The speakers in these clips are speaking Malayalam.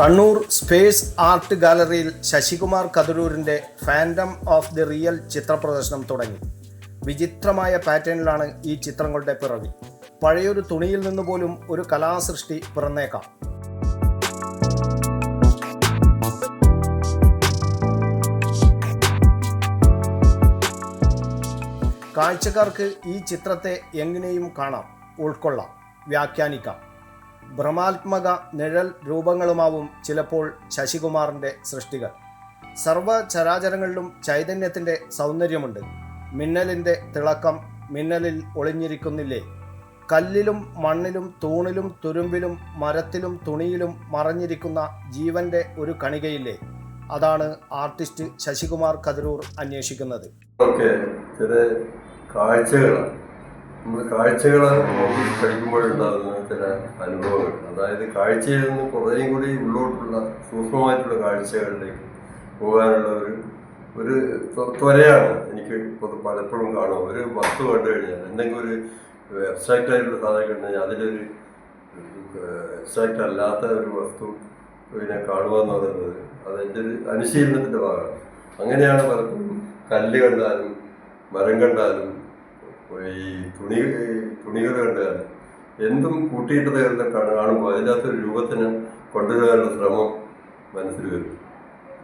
കണ്ണൂർ സ്പേസ് ആർട്ട് ഗാലറിയിൽ ശശികുമാർ കതിരൂരിന്റെ ഫാൻഡം ഓഫ് ദി റിയൽ ചിത്രപ്രദർശനം തുടങ്ങി. വിചിത്രമായ പാറ്റേണിലാണ് ഈ ചിത്രങ്ങളുടെ പിറവി. പഴയൊരു തുണിയിൽ നിന്ന് പോലും ഒരു കലാസൃഷ്ടി പിറന്നേക്കാം. കാഴ്ചക്കാർക്ക് ഈ ചിത്രത്തെ എങ്ങനെയും കാണാം ഉൾക്കൊള്ളാം വ്യാഖ്യാനിക്കാം. ഭ്രമാത്മക നിഴൽ രൂപങ്ങളുമാവും ചിലപ്പോൾ ശശികുമാറിന്റെ സൃഷ്ടികൾ. സർവ ചരാചരങ്ങളിലും ചൈതന്യത്തിന്റെ സൗന്ദര്യമുണ്ട്. മിന്നലിന്റെ തിളക്കം മിന്നലിൽ ഒളിഞ്ഞിരിക്കുന്നില്ലേ? കല്ലിലും മണ്ണിലും തൂണിലും തുരുമ്പിലും മരത്തിലും തുണിയിലും മറഞ്ഞിരിക്കുന്ന ജീവന്റെ ഒരു കണികയില്ലേ? അതാണ് ആർട്ടിസ്റ്റ് ശശികുമാർ കതിരൂർ അന്വേഷിക്കുന്നത്. ചില കാഴ്ചകളാണ്. നമ്മൾ കാഴ്ചകൾ പഠിക്കുമ്പോഴുണ്ടാകുന്ന ചില അനുഭവങ്ങൾ അതായത് കാഴ്ചയിൽ നിന്ന് കുറേയും കൂടി ഉള്ളോട്ടുള്ള സൂക്ഷ്മമായിട്ടുള്ള കാഴ്ചകളിലേക്ക് പോകാനുള്ള ഒരു ഒരു ത്വ- ത്വരയാണ് എനിക്ക് പലപ്പോഴും കാണും ഒരു വസ്തു കണ്ടു കഴിഞ്ഞാൽ എന്തെങ്കിലും ഒരു അബ്സ്ട്രാക്റ്റ് ആയിട്ടുള്ള സാധനം കണ്ടു കഴിഞ്ഞാൽ അതിലൊരു അബ്സ്ട്രാക്റ്റ് അല്ലാത്ത ഒരു വസ്തു പിന്നെ കാണുക എന്ന് പറയുന്നത് അതെന്റെ ഒരു അനുശീലനത്തിന്റെ ഭാഗമാണ്. അങ്ങനെയാണ് പലപ്പോഴും കല്ല് കണ്ടാലും മരം കണ്ടാലും ഈ തുണി തുണികൾ കണ്ടാലും എന്തും കൂട്ടിയിട്ട് തീർന്ന കാണുമ്പോൾ അതിന്റെ ഒരു രൂപത്തിന് കൊണ്ടുവരാനുള്ള ശ്രമം മനസ്സിൽ വരും.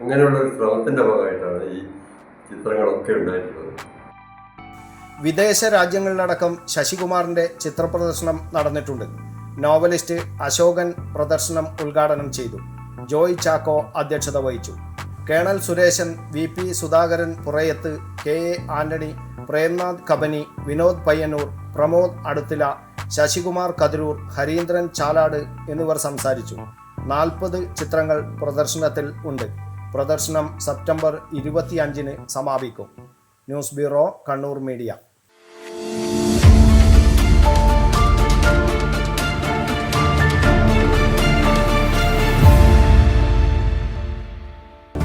അങ്ങനെയുള്ള ഒരു ശ്രമത്തിന്റെ ഭാഗമായിട്ടാണ് ഈ ചിത്രങ്ങളൊക്കെ ഉണ്ടായിട്ടുള്ളത്. വിദേശ രാജ്യങ്ങളിലടക്കം ശശികുമാറിന്റെ ചിത്രപ്രദർശനം നടന്നിട്ടുണ്ട്. നോവലിസ്റ്റ് അശോകൻ പ്രദർശനം ഉദ്ഘാടനം ചെയ്തു. ജോയ് ചാക്കോ അധ്യക്ഷത വഹിച്ചു. Colonel Suresan V P Sudhakaran Purayath K A Antony Premnath Kabani Vinod Payyanur Pramod Aduthila Sasikumar Kathiroor Harindran Chalad എന്നിവർ സംസാരിച്ചു. നാൽപ്പത് ചിത്രങ്ങൾ പ്രദർശനത്തിൽ ഉണ്ട്. പ്രദർശനം സെപ്റ്റംബർ ഇരുപത്തിയഞ്ചിന് സമാപിക്കും. News bureau Kannur media.